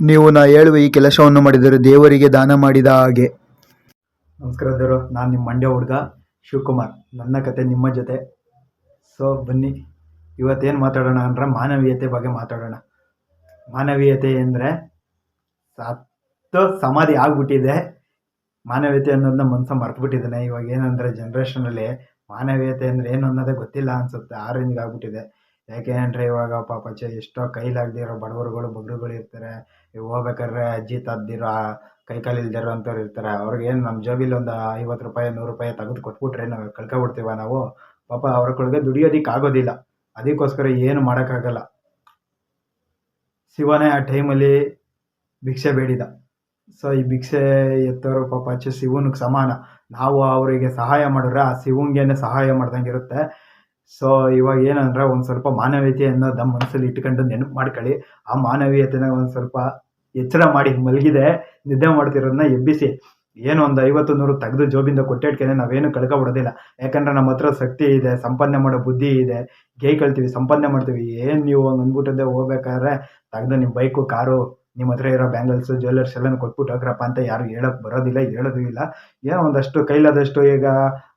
ನೀವು ನಾ ಹೇಳುವ ಈ ಕೆಲಸವನ್ನು ಮಾಡಿದರೆ ದೇವರಿಗೆ ದಾನ ಮಾಡಿದ ಹಾಗೆ. ನಮಸ್ಕಾರದವರು ನಾನು ನಿಮ್ಮ ಮಂಡ್ಯ ಹುಡುಗ ಶಿವಕುಮಾರ್. ನನ್ನ ಕತೆ ನಿಮ್ಮ ಜೊತೆ. ಸೊ ಬನ್ನಿ. ಇವತ್ತೇನು ಮಾತಾಡೋಣ ಅಂದರೆ ಮಾನವೀಯತೆ ಬಗ್ಗೆ ಮಾತಾಡೋಣ. ಮಾನವೀಯತೆ ಅಂದರೆ ಸತ್ತು ಸಮಾಧಿ ಆಗ್ಬಿಟ್ಟಿದೆ. ಮಾನವೀಯತೆ ಅನ್ನೋದನ್ನ ಮನಸ್ಸು ಮರ್ತುಬಿಟ್ಟಿದ್ದಾನೆ. ಇವಾಗ ಏನಂದರೆ ಜನ್ರೇಷನಲ್ಲಿ ಮಾನವೀಯತೆ ಅಂದರೆ ಏನು ಅನ್ನೋದೇ ಗೊತ್ತಿಲ್ಲ ಅನಿಸುತ್ತೆ. ಆ ಆಗ್ಬಿಟ್ಟಿದೆ. ಯಾಕೆ ಅಂದರೆ ಇವಾಗ ಪಾಪ ಚೆ ಎಷ್ಟೋ ಕೈಲಾಗದೇ ಇರೋ ಬಡವರುಗಳು, ಬಗ್ರುಗಳು ಇರ್ತಾರೆ. ಹೋಗ್ಬೇಕಾದ್ರೆ ಅಜ್ಜಿ, ತಾತದಿರೋ ಕೈ ಕಾಲು ಇಲ್ದೇ ಇರ್ತಾರೆ. ಅವ್ರಿಗೇನು ನಮ್ಮ ಜೇಬಿಲ್ಲಿ ಒಂದು ಐವತ್ತು ರೂಪಾಯಿ, ನೂರು ರೂಪಾಯಿ ತೆಗೆದು ಕೊಟ್ಬಿಟ್ರೆ ನಾವು ಕಳ್ಕೊಬಿಡ್ತೀವ ನಾವು? ಪಾಪ ಅವ್ರಗಳಿಗೆ ದುಡಿಯೋದಕ್ಕೆ ಆಗೋದಿಲ್ಲ ಅದಕ್ಕೋಸ್ಕರ ಏನು ಮಾಡೋಕ್ಕಾಗಲ್ಲ. ಶಿವನೇ ಆ ಟೈಮಲ್ಲಿ ಭಿಕ್ಷೆ ಬೇಡಿದ. ಸೊ, ಈ ಭಿಕ್ಷೆ ಎತ್ತೋರು ಪಾಪ ಅಚ್ಚ ಶಿವನಿಗೆ ಸಮಾನ. ನಾವು ಅವರಿಗೆ ಸಹಾಯ ಮಾಡಿದ್ರೆ ಆ ಶಿವಂಗೇನೆ ಸಹಾಯ ಮಾಡ್ದಂಗೆ ಇರುತ್ತೆ. ಸೊ ಇವಾಗ ಏನಂದ್ರೆ ಒಂದು ಸ್ವಲ್ಪ ಮಾನವೀಯತೆ ಅನ್ನೋದು ನಮ್ಮ ಮನಸ್ಸಲ್ಲಿ ಇಟ್ಕೊಂಡು ನೆನಪು ಮಾಡ್ಕೊಳ್ಳಿ. ಆ ಮಾನವೀಯತೆನ ಒಂದು ಸ್ವಲ್ಪ ಎಚ್ಚರ ಮಾಡಿ ಮಲಗಿದೆ. ನಿದ್ದೆ ಮಾಡ್ತಿರೋದನ್ನ ಎಬ್ಬಿಸಿ. ಏನು ಒಂದು ಐವತ್ತು ನೂರು ತೆಗೆದು ಜೋಬಿಂದ ಕೊಟ್ಟಿಟ್ಕೆ ನಾವೇನು ಕಳ್ಕೊಬಿಡೋದಿಲ್ಲ ಯಾಕಂದ್ರೆ ನಮ್ಮ ಹತ್ರ ಶಕ್ತಿ ಇದೆ, ಸಂಪಾದನೆ ಮಾಡೋ ಬುದ್ಧಿ ಇದೆ ಗೈ ಕಳ್ತೀವಿ, ಸಂಪಾದನೆ ಮಾಡ್ತೀವಿ. ಏನು ನೀವು ಹಂಗೆ ಅಂದ್ಬಿಟ್ಟದೆ ಹೋಗ್ಬೇಕಾದ್ರೆ ತೆಗೆದು ನಿಮ್ಮ ಬೈಕು, ಕಾರು, ನಿಮ್ಮ ಹತ್ರ ಇರೋ ಬ್ಯಾಂಗಲ್ಸು, ಜ್ಯುವೆಲ್ಲರ್ಸ್ ಎಲ್ಲನೂ ಕೊಟ್ಬಿಟ್ಟು ಹೋಗ್ರಪ್ಪ ಅಂತ ಯಾರು ಹೇಳೋಕೆ ಬರೋದಿಲ್ಲ, ಹೇಳೋದು ಇಲ್ಲ. ಏನೋ ಒಂದಷ್ಟು ಕೈಲಾದಷ್ಟು ಈಗ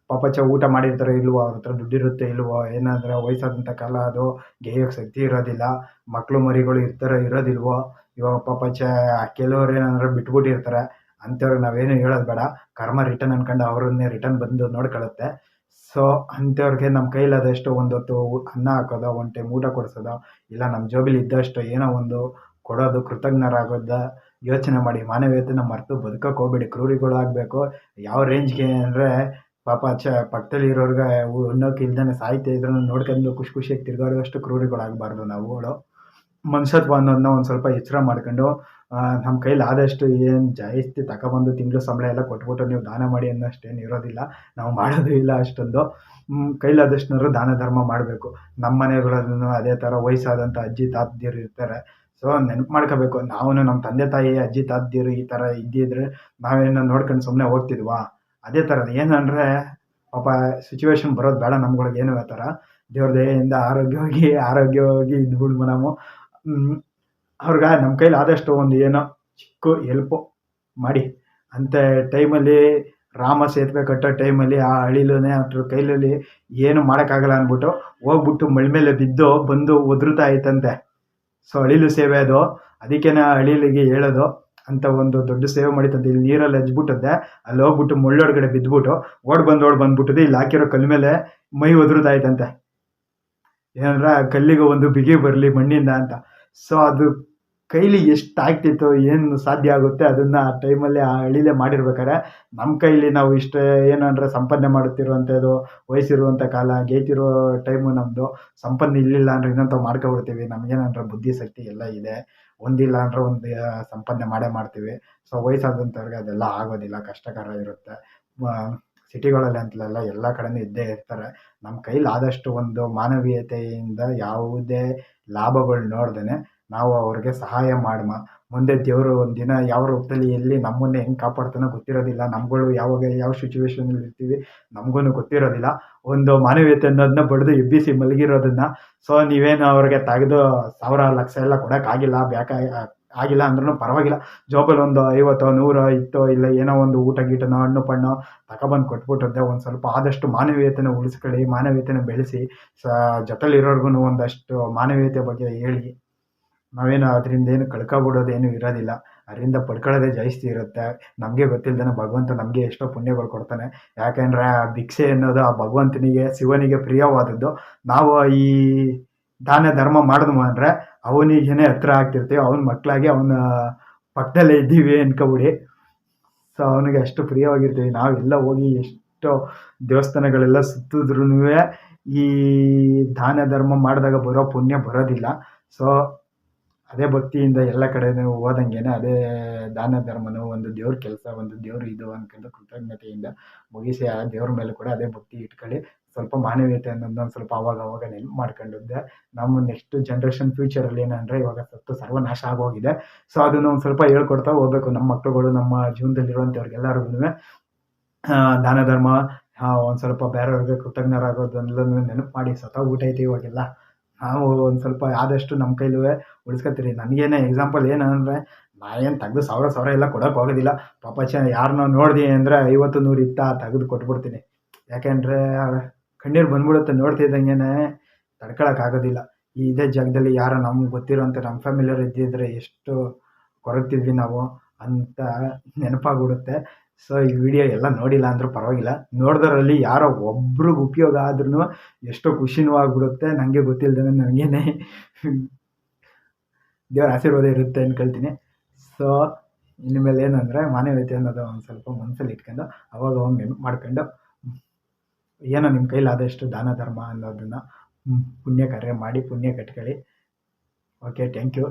ಪಾಪಚ್ಚ ಊಟ ಮಾಡಿರ್ತಾರೋ ಇಲ್ವೋ, ಅವ್ರ ಹತ್ರ ದುಡ್ಡಿರುತ್ತೆ ಇಲ್ವೋ, ಏನಂದ್ರೆ ವಯಸ್ಸಾದಂಥ ಕಾಲ ಅದು ಗೇಯೋಕ್ಕೆ ಶಕ್ತಿ ಇರೋದಿಲ್ಲ ಮಕ್ಕಳು ಮರಿಗಳು ಇರ್ತಾರೋ ಇರೋದಿಲ್ವೋ, ಇವಾಗ ಪಾಪ ಚ ಕೆಲವ್ರು ಏನಂದ್ರೆ ಬಿಟ್ಬಿಟ್ಟಿರ್ತಾರೆ, ಅಂಥವ್ರಿಗೆ ನಾವೇನು ಹೇಳೋದು ಬೇಡ, ಕರ್ಮ ರಿಟರ್ನ್ ಅನ್ಕೊಂಡು ಅವ್ರನ್ನೇ ರಿಟರ್ನ್ ಬಂದು ನೋಡ್ಕೊಳ್ಳುತ್ತೆ. ಸೊ ಅಂಥವ್ರಿಗೆ ನಮ್ಮ ಕೈಲಾದಷ್ಟು ಒಂದೊತ್ತು ಅನ್ನ ಹಾಕೋದೋ, ಒಂದು ಟೈಮ್ ಊಟ ಕೊಡಿಸೋದೋ, ಇಲ್ಲ ನಮ್ಮ ಜೋಬಿಲಿ ಇದ್ದಷ್ಟು ಏನೋ ಒಂದು ಕೊಡೋದು, ಕೃತಜ್ಞರಾಗೋದ, ಯೋಚನೆ ಮಾಡಿ ಮಾನವೀಯತೆ ನಮ್ಮ ಮರೆತು ಬದುಕಕ್ಕೆ ಹೋಗ್ಬೇಡಿ, ಕ್ರೂರಿಗಳಾಗಬೇಕು, ಯಾವ ರೇಂಜ್ಗೆ ಅಂದರೆ ಪಾಪ ಚ ಪಕ್ಕದಲ್ಲಿ ಇರೋರ್ಗೆ ಉಣ್ಣೋಕೆ ಇಲ್ದೇ ಸಾಯ್ತಾ ಇದ್ರೂ, ನೋಡ್ಕೊಂಡು ಖುಷಿ ಖುಷಿಯಾಗಿ ತಿರ್ಗಾಡೋಷ್ಟು ಕ್ರೂರಿಗಳಾಗಬಾರ್ದು ನಾವುಗಳು ಮನುಷ್ಯತ್ವ ಅನ್ನೋದನ್ನ ಒಂದು ಸ್ವಲ್ಪ ಎಚ್ಚರ ಮಾಡ್ಕೊಂಡು ನಮ್ಮ ಕೈಲಿ ಆದಷ್ಟು ಏನು ಜಾಸ್ತಿ ತಗೊಬಂದು ತಿಂಗಳು ಸಂಬಳ ಎಲ್ಲ ಕೊಟ್ಬಿಟ್ಟು ನೀವು ದಾನ ಮಾಡಿ ಅನ್ನೋಷ್ಟೇನು ಇರೋದಿಲ್ಲ, ನಾವು ಮಾಡೋದು ಇಲ್ಲ ಅಷ್ಟೊಂದು. ಕೈಲಾದಷ್ಟು ದಾನ ಧರ್ಮ ಮಾಡಬೇಕು. ನಮ್ಮ ಮನೆಗಳಲ್ಲೂ ಅದೇ ಥರ ವಯಸ್ಸಾದಂಥ ಅಜ್ಜಿ ತಾತದಿರು ಇರ್ತಾರೆ, ಸೊ ನೆನಪು ಮಾಡ್ಕೋಬೇಕು. ನಾವು ನಮ್ಮ ತಂದೆ ತಾಯಿ, ಅಜ್ಜಿ ತಾತದಿರು ಈ ಥರ ಇದ್ದಿದ್ರೆ ನಾವೇನೋ ನೋಡ್ಕೊಂಡು ಸುಮ್ಮನೆ ಹೋಗ್ತಿದ್ವಾ? ಅದೇ ಥರ ಏನಂದರೆ, ಪಾಪ ಸಿಚುವೇಶನ್ ಬರೋದು ಬೇಡ ನಮ್ಗಳಿಗೆ ಏನು ಥರ ದೇವ್ರ ದಯೆಯಿಂದ ಆರೋಗ್ಯವಾಗಿ ಆರೋಗ್ಯವಾಗಿ ಇದ್ಬಿಡ್ಬ ನಾವು ಅವ್ರಿಗೆ ನಮ್ಮ ಕೈಲಿ ಆದಷ್ಟು ಒಂದು ಏನೋ ಚಿಕ್ಕ ಎಲ್ಪು ಮಾಡಿ. ಅಂಥ ಟೈಮಲ್ಲಿ ರಾಮ ಸೇತುವೆ ಕಟ್ಟೋ ಟೈಮಲ್ಲಿ ಆ ಅಳಿಲುನೇ ಅದ್ರ ಕೈಲಲ್ಲಿ ಏನು ಮಾಡೋಕ್ಕಾಗಲ್ಲ ಅಂದ್ಬಿಟ್ಟು ಹೋಗ್ಬಿಟ್ಟು ಮಳೆ ಮೇಲೆ ಬಿದ್ದು ಬಂದು ಒದರುತ್ತಾ ಐತಂತೆ ಸೊ ಅಳಿಲು ಸೇವೆ ಅದು. ಅದಕ್ಕೇನೆ ಅಳಿಲಿಗೆ ಹೇಳೋದು. ಅಂತ ಒಂದು ದೊಡ್ಡ ಸೇವೆ ಮಾಡಿತ್ತಂತ ಇಲ್ಲಿ ನೀರಲ್ಲಿ ಹಚ್ಬಿಟ್ಟದ್ದೆ. ಅಲ್ಲಿ ಹೋಗ್ಬಿಟ್ಟು ಮುಳ್ಳೊಳಗಡೆ ಬಿದ್ದುಬಿಟ್ಟು ಓಡ್ ಬಂದು ಓಡ್ ಬಂದ್ಬಿಟ್ಟದೆ. ಇಲ್ಲಿ ಹಾಕಿರೋ ಕಲ್ ಮೇಲೆ ಮೈ ಒದ್ರದಾಯ್ತಂತೆ ಏನಂದ್ರೆ ಆ ಕಲ್ಲಿಗೆ ಒಂದು ಬಿಗಿ ಬರಲಿ ಮಣ್ಣಿಂದ ಅಂತ. ಸೊ ಅದು ಕೈಲಿ ಎಷ್ಟು ಆಗ್ತಿತ್ತು ಏನು ಸಾಧ್ಯ ಆಗುತ್ತೆ ಅದನ್ನ ಆ ಟೈಮಲ್ಲಿ ಆ ಅಳಿಲೆ ಮಾಡಿರ್ಬೇಕಾರೆ ನಮ್ಮ ಕೈಲಿ ನಾವು ಇಷ್ಟೇ ಏನಂದ್ರೆ ಸಂಪಾದನೆ ಮಾಡುತ್ತಿರುವಂಥದ್ದು ವಯಸ್ಸಿರುವಂಥ ಕಾಲ, ಗೇತಿರೋ ಟೈಮು ನಮ್ಮದು ಸಂಪನ್ನ ಇಲ್ಲ ಅಂದ್ರೆ ಇನ್ನೊಂದು ಮಾಡ್ಕೊಬಿಡ್ತೀವಿ. ನಮಗೇನಂದ್ರೆ ಬುದ್ಧಿ ಶಕ್ತಿ ಎಲ್ಲ ಇದೆ. ಒಂದಿಲ್ಲ ಅಂದ್ರೆ ಒಂದು ಸಂಪಾದನೆ ಮಾಡೇ ಮಾಡ್ತೀವಿ. ಸೊ ವಯಸ್ಸಾದಂಥವ್ರಿಗೆ ಅದೆಲ್ಲ ಆಗೋದಿಲ್ಲ, ಕಷ್ಟಕರ ಇರುತ್ತೆ. ಸಿಟಿಗಳಲ್ಲಿ ಅಂತಲ್ಲ ಎಲ್ಲ ಕಡೆನೂ ಇದ್ದೇ ಇರ್ತಾರೆ. ನಮ್ಮ ಕೈಲಿ ಆದಷ್ಟು ಒಂದು ಮಾನವೀಯತೆಯಿಂದ ಯಾವುದೇ ಲಾಭಗಳು ನೋಡ್ದೇ ನಾವು ಅವ್ರಿಗೆ ಸಹಾಯ ಮಾಡಮ. ಮುಂದೆ ದೇವರು ದಿನ ಯಾವ ರೂಪದಲ್ಲಿ ಎಲ್ಲಿ ನಮ್ಮನ್ನೇ ಹೆಂಗೆ ಕಾಪಾಡ್ತಾನೋ ಗೊತ್ತಿರೋದಿಲ್ಲ. ನಮ್ಗಳು ಯಾವಾಗ ಯಾವ ಸಿಚುವೇಶನಲ್ಲಿ ಇರ್ತೀವಿ ನಮಗೂ ಗೊತ್ತಿರೋದಿಲ್ಲ. ಒಂದು ಮಾನವೀಯತೆ ಅನ್ನೋದನ್ನ ಬಡ್ದು ಎಬ್ಬಿಸಿ ಮಲಗಿರೋದನ್ನ. ಸೊ ನೀವೇನು ಅವ್ರಿಗೆ ತೆಗೆದು ಸಾವಿರ ಲಕ್ಷ ಎಲ್ಲ ಕೊಡೋಕ್ಕಾಗಿಲ್ಲ ಬ್ಯಾಕ ಆಗಿಲ್ಲ ಅಂದ್ರೂ ಪರವಾಗಿಲ್ಲ. ಜೋಬಲ್ಲಿ ಒಂದು ಐವತ್ತೋ, ನೂರೋ, ಇತ್ತೋ, ಇಲ್ಲ ಏನೋ ಒಂದು ಊಟ ಗೀಟನೋ, ಹಣ್ಣು ಪಣ್ಣು ತಗೊಬಂದು ಕೊಟ್ಬಿಟ್ಟಿದ್ದೆ ಒಂದು ಸ್ವಲ್ಪ ಆದಷ್ಟು ಮಾನವೀಯತೆನ ಉಳಿಸ್ಕೊಳ್ಳಿ, ಮಾನವೀಯತೆನ ಬೆಳೆಸಿ, ಸ ಜೊತೆಲಿರೋರ್ಗು ಒಂದಷ್ಟು ಮಾನವೀಯತೆ ಬಗ್ಗೆ ಹೇಳಿ. ನಾವೇನು ಅದರಿಂದ ಏನು ಕಳ್ಕೊಬಿಡೋದು ಏನು ಇರೋದಿಲ್ಲ. ಅದರಿಂದ ಪಡ್ಕೊಳ್ಳೋದೇ ಜಾಸ್ತಿ ಇರುತ್ತೆ. ನಮಗೆ ಗೊತ್ತಿಲ್ದೇ ಭಗವಂತ ನಮಗೆ ಎಷ್ಟೋ ಪುಣ್ಯಗಳು ಕೊಡ್ತಾನೆ. ಯಾಕೆಂದರೆ ಆ ಭಿಕ್ಷೆ ಅನ್ನೋದು ಆ ಭಗವಂತನಿಗೆ, ಶಿವನಿಗೆ ಪ್ರಿಯವಾದದ್ದು. ನಾವು ಈ ದಾನ ಧರ್ಮ ಮಾಡಿದ್ವು ಅಂದರೆ ಅವನಿಗೇನೆ ಹತ್ರ ಆಗ್ತಿರ್ತೀವಿ. ಅವನ ಮಕ್ಕಳಾಗಿ ಅವನ ಪಕ್ಕದಲ್ಲೇ ಇದ್ದೀವಿ ಅನ್ಕೊಬಿಡಿ. ಸೊ ಅವನಿಗೆ ಅಷ್ಟು ಪ್ರಿಯವಾಗಿರ್ತೀವಿ. ನಾವೆಲ್ಲ ಹೋಗಿ ಎಷ್ಟೋ ದೇವಸ್ಥಾನಗಳೆಲ್ಲ ಸುತ್ತಿದ್ರೂ ಈ ದಾನ ಧರ್ಮ ಮಾಡಿದಾಗ ಬರೋ ಪುಣ್ಯ ಬರೋದಿಲ್ಲ. ಸೊ ಅದೇ ಭಕ್ತಿಯಿಂದ ಎಲ್ಲ ಕಡೆನೂ ಹೋದಂಗೆ ಅದೇ ದಾನ ಧರ್ಮನೂ ಒಂದು ದೇವ್ರ ಕೆಲಸ, ಒಂದು ದೇವ್ರ ಇದು ಅನ್ಕೊಂಡು ಕೃತಜ್ಞತೆಯಿಂದ ಮುಗಿಸಿ ಆ ದೇವ್ರ ಮೇಲೆ ಕೂಡ ಅದೇ ಭಕ್ತಿ ಇಟ್ಕೊಳ್ಳಿ. ಸ್ವಲ್ಪ ಮಾನವೀಯತೆ ಅನ್ನೋದನ್ನ ಸ್ವಲ್ಪ ಅವಾಗ ಅವಾಗ ನೆನ್ಪು ಮಾಡ್ಕೊಂಡಿದ್ದೆ. ನಮ್ಮ ನೆಕ್ಸ್ಟ್ ಜನ್ರೇಷನ್ ಫ್ಯೂಚರಲ್ಲಿ ಏನಂದರೆ ಇವಾಗ ಸತ್ತು ಸರ್ವನಾಶ ಆಗೋಗಿದೆ. ಸೊ ಅದನ್ನು ಒಂದು ಸ್ವಲ್ಪ ಹೇಳ್ಕೊಡ್ತಾ ಹೋಗ್ಬೇಕು. ನಮ್ಮ ಮಕ್ಕಳುಗಳು ನಮ್ಮ ಜೀವನದಲ್ಲಿರುವಂಥವ್ರಿಗೆಲ್ಲರಿಗೂ ದಾನ ಧರ್ಮ ಒಂದು ಸ್ವಲ್ಪ ಬೇರೆಯವ್ರಿಗೆ ಕೃತಜ್ಞರಾಗೋದನ್ನೆಲ್ಲ ನೆನಪು ಮಾಡಿ. ಸತ ಊಟ ಐತಿ ಇವಾಗೆಲ್ಲ. ನಾವು ಒಂದು ಸ್ವಲ್ಪ ಆದಷ್ಟು ನಮ್ಮ ಕೈಲೂ ಉಳಿಸ್ಕೊತೀರಿ. ನನಗೇನೆ ಎಕ್ಸಾಂಪಲ್ ಏನಂದರೆ ಏನು ತೆಗೆದು ಸಾವಿರ ಸಾವಿರ ಎಲ್ಲ ಕೊಡೋಕೆ ಹೋಗೋದಿಲ್ಲ. ಪಾಪ ಚ ಯಾರನ್ನೋ ನೋಡಿದೆ ಅಂದರೆ ಐವತ್ತು ನೂರು ಇತ್ತ ತೆಗೆದು ಕೊಟ್ಬಿಡ್ತೀನಿ. ಯಾಕೆಂದರೆ ಕಣ್ಣೀರು ಬಂದ್ಬಿಡುತ್ತೆ ನೋಡ್ತಿದ್ದಂಗೆ ತಡ್ಕೊಳಕ್ಕಾಗೋದಿಲ್ಲ ಈ ಇದೇ ಜಾಗದಲ್ಲಿ ಯಾರೋ ನಮ್ಗೆ ಗೊತ್ತಿರೋಂಥ ನಮ್ಮ ಫ್ಯಾಮಿಲಿಯವ್ರು ಇದ್ದಿದ್ರೆ ಎಷ್ಟು ಕೊರಗ್ತಿದ್ವಿ ನಾವು ಅಂತ ನೆನಪಾಗ್ಬಿಡುತ್ತೆ ಸೊ ಈ ವಿಡಿಯೋ ಎಲ್ಲ ನೋಡಿಲ್ಲ ಅಂದರೂ ಪರವಾಗಿಲ್ಲ. ನೋಡಿದ್ರಲ್ಲಿ ಯಾರೋ ಒಬ್ರಿಗೆ ಉಪಯೋಗ ಆದ್ರೂ ಎಷ್ಟೋ ಖುಷಿನೂ ಆಗ್ಬಿಡುತ್ತೆ. ನನಗೆ ಗೊತ್ತಿಲ್ಲದೇ ನನಗೇನೆ ದೇವ್ರ ಆಶೀರ್ವಾದ ಇರುತ್ತೆ ಅಂದ್ಕೊಳ್ತೀನಿ ಸೊ ಇನ್ಮೇಲೆ ಏನಂದರೆ ಮಾನವೀಯತೆ ಅನ್ನೋದು ಒಂದು ಸ್ವಲ್ಪ ಮನಸ್ಸಲ್ಲಿ ಇಟ್ಕೊಂಡು ಅವಾಗ ಒಮ್ಮೆ ಮಾಡ್ಕೊಂಡು ಏನೋ ನಿಮ್ಮ ಕೈಲಾದಷ್ಟು ದಾನ ಧರ್ಮ ಅನ್ನೋದನ್ನು ಪುಣ್ಯ ಕಾರ್ಯ ಮಾಡಿ ಪುಣ್ಯ ಕಟ್ಕೊಳ್ಳಿ. ಓಕೆ ಥ್ಯಾಂಕ್ ಯು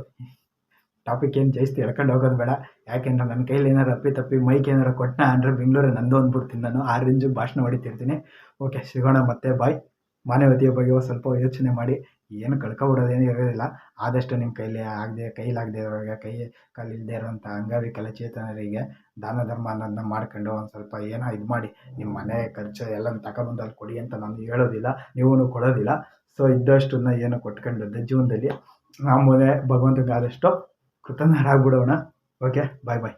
ಟಾಪಿಕ್ ಏನು ಜಾಸ್ತಿ ಎಳ್ಕೊಂಡು ಹೋಗೋದು ಬೇಡ. ಯಾಕೆಂದ್ರೆ ನನ್ನ ಕೈಲಿ ಏನಾರು ಅಪ್ಪಿ ತಪ್ಪಿ ಮೈಕ್ ಏನಾರು ಕೊಟ್ಟನ ಅಂದರೆ ಬೆಂಗಳೂರು ನಂದು ಅಂದ್ಬಿಡ್ತೀನಿ ನಾನು. ಆ ರೇಂಜು ಭಾಷಣ ಹೊಡಿತಿರ್ತೀನಿ. ಓಕೆ ಸಿಗೋಣ ಮತ್ತೆ ಬಾಯ್ ಮಾನವೀಯತೆಯ ಬಗ್ಗೆ ಸ್ವಲ್ಪ ಯೋಚನೆ ಮಾಡಿ. ಏನು ಕಳ್ಕೊಬಿಡೋದೇನು ಇರೋದಿಲ್ಲ. ಆದಷ್ಟು ನಿಮ್ಮ ಕೈಲಿ ಆಗದೆ, ಕೈಲಾಗದೆ ಇರೋರಿಗೆ, ಕೈ ಕಾಲಿಲ್ಲದೆ ಇರೋಂಥ ಅಂಗವಿಕಲ ಚೇತನರಿಗೆ ದಾನ ಧರ್ಮ ಅನ್ನೋದನ್ನ ಮಾಡ್ಕೊಂಡು ಒಂದು ಸ್ವಲ್ಪ ಏನೋ ಇದು ಮಾಡಿ. ನಿಮ್ಮ ಮನೆ ಖರ್ಚು ಎಲ್ಲನೂ ತಗೊಬಂದು ಅಲ್ಲಿ ಕೊಡಿ ಅಂತ ನಾನು ಹೇಳೋದಿಲ್ಲ. ನೀವೂ ಕೊಡೋದಿಲ್ಲ. ಸೊ ಇದ್ದಷ್ಟನ್ನ ಏನೋ ಕೊಟ್ಕೊಂಡು ಜೀವನದಲ್ಲಿ ನಮ್ಮನೆ ಭಗವಂತನಿಗೆ ಆದಷ್ಟು ಕೃತಜ್ಞರಾಗ್ಬಿಡೋಣ. ಓಕೆ ಬಾಯ್ ಬಾಯ್